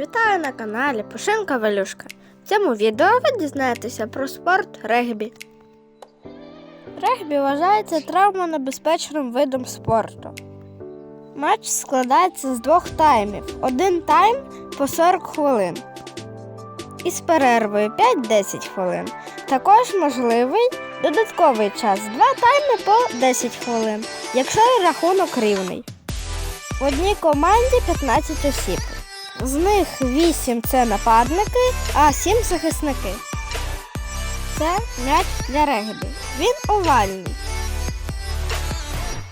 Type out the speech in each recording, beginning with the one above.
Вітаю на каналі Пушинка Валюшка. В цьому відео ви дізнаєтеся про спорт регбі. Регбі вважається травмонебезпечним видом спорту. Матч складається з двох таймів. Один тайм по 40 хвилин. Із перервою 5-10 хвилин. Також можливий додатковий час. Два тайми по 10 хвилин, якщо рахунок рівний. В одній команді 15 осіб. З них 8 це нападники, а 7 захисники. Це м'яч для регбі. Він овальний.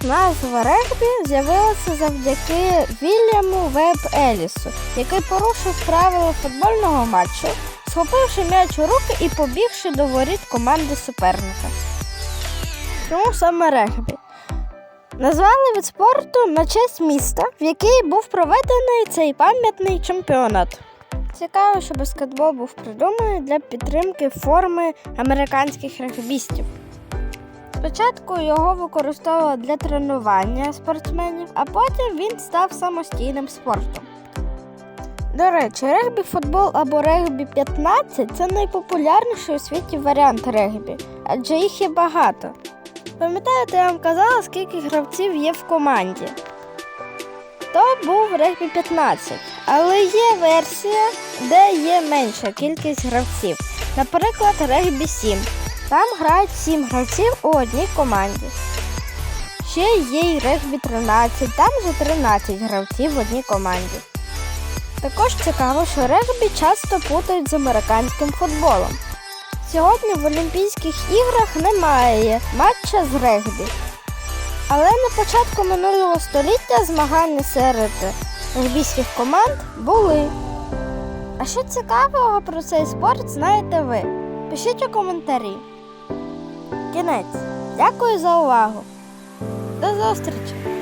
Назва регбі з'явилася завдяки Вільяму Веб Елісу, який порушив правила футбольного матчу, схопивши м'яч у руки і побігши до воріт команди суперника. Чому саме регбі? Назвали від спорту на честь міста, в який був проведений цей пам'ятний чемпіонат. Цікаво, що баскетбол був придуманий для підтримки форми американських регбістів. Спочатку його використовували для тренування спортсменів, а потім він став самостійним спортом. До речі, регбі футбол або регбі 15 це найпопулярніший у світі варіант регбі, адже їх є багато. Пам'ятаєте, я вам казала, скільки гравців є в команді? То був регбі 15, але є версія, де є менша кількість гравців. Наприклад, регбі 7. Там грають 7 гравців у одній команді. Ще є й регбі 13, там же 13 гравців в одній команді. Також цікаво, що регбі часто путають з американським футболом. Сьогодні в Олімпійських іграх немає матча з регбі. Але на початку минулого століття змагання серед регбійських команд були. А що цікавого про цей спорт знаєте ви? Пишіть у коментарі. Кінець. Дякую за увагу. До зустрічі!